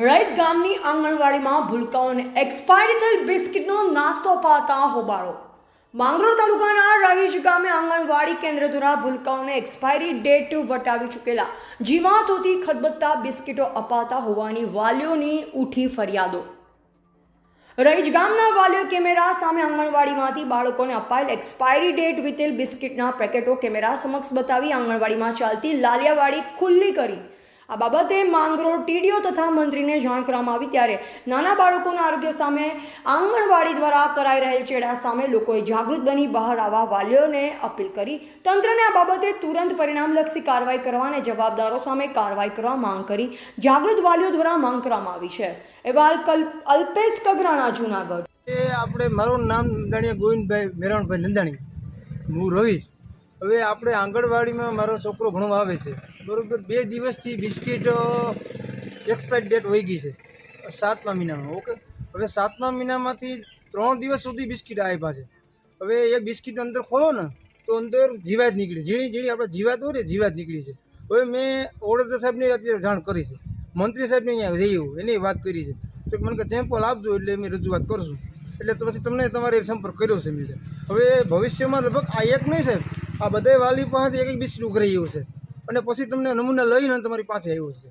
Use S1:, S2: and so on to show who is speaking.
S1: રૈત ગામની આંગણવાડીમાં ભૂલકાઓને એક્સપાયરી થયેલ બિસ્કિટનો નાસ્તો અપાતા હોબાળો. માંગરોળ તાલુકાના રહીજ ગામે આંગણવાડી કેન્દ્ર દ્વારા ભૂલકાઓને એક્સપાયરી ડેટ વટાવી ચૂકેલા જીવાતોથી ખદબત્તા બિસ્કિટો અપાતા હોવાની વાલીઓની ઉઠી ફરિયાદો. રહીજ ગામના વાલીઓ કેમેરા સામે આંગણવાડીમાંથી બાળકોને અપાયેલ એક્સપાયરી ડેટ વિતેલ બિસ્કિટના પેકેટો કેમેરા સમક્ષ બતાવી આંગણવાડીમાં ચાલતી લાલિયાવાડી ખુલ્લી કરી આ બાબતે માંગરોળ ટીડીઓ તથા મંત્રીને જાણ કરવામાં આવી ત્યારે નાના બાળકોના આરોગ્ય સામે આંગણવાડી દ્વારા કરાઈ રહેલ ચેડા સામે લોકોએ જાગૃત બની બહાર આવવા વાલીઓને અપીલ કરી. તંત્રને આ બાબતે તુરંત પરિણામલક્ષી કાર્યવાહી કરવા અને જવાબદારો સામે કાર્યવાહી કરવા માંગ કરી. જાગૃત વાલીઓ દ્વારા માંગ કરવામાં આવી છે. એવા અલ્પેશ કગરાણા, જુનાગઢ.
S2: એ આપણે મારું નામ નંદાણીયા ગોવિંદભાઈ મેરાણભાઈ નંદાણી. હું રવિ. હવે આપણે આંગણવાડીમાં મારો છોકરો ભણવા આવે છે. બરોબર બે દિવસથી બિસ્કિટ એક્સપાયર ડેટ વહી ગઈ છે. સાતમા મહિનામાં, ઓકે? હવે સાતમા મહિનામાંથી ત્રણ દિવસ સુધી બિસ્કિટ આવ્યા છે. હવે એ બિસ્કિટ અંદર ખોલો ને, તો અંદર જીવાત નીકળી, ઝીણી ઝીણી આપણે જીવાત હોય ને, જીવાત નીકળી છે. હવે મેં ઓડેદર સાહેબને અત્યારે જાણ કરી છે. મંત્રી સાહેબને અહીંયા જઈ એની વાત કરી છે. તો મને કે સેમ્પલ આપજો એટલે અમે રજૂઆત કરશું. એટલે તો પછી તમને તમારે સંપર્ક કર્યો છે મેં હવે ભવિષ્યમાં લગભગ આ એક નહીં સાહેબ, આ બધા વાલી પાસે એક એક બિસ્કિટ ઉઘરાઈ ગયું છે. અને પછી તમને નમૂના લઈને તમારી પાસે આવ્યું છે.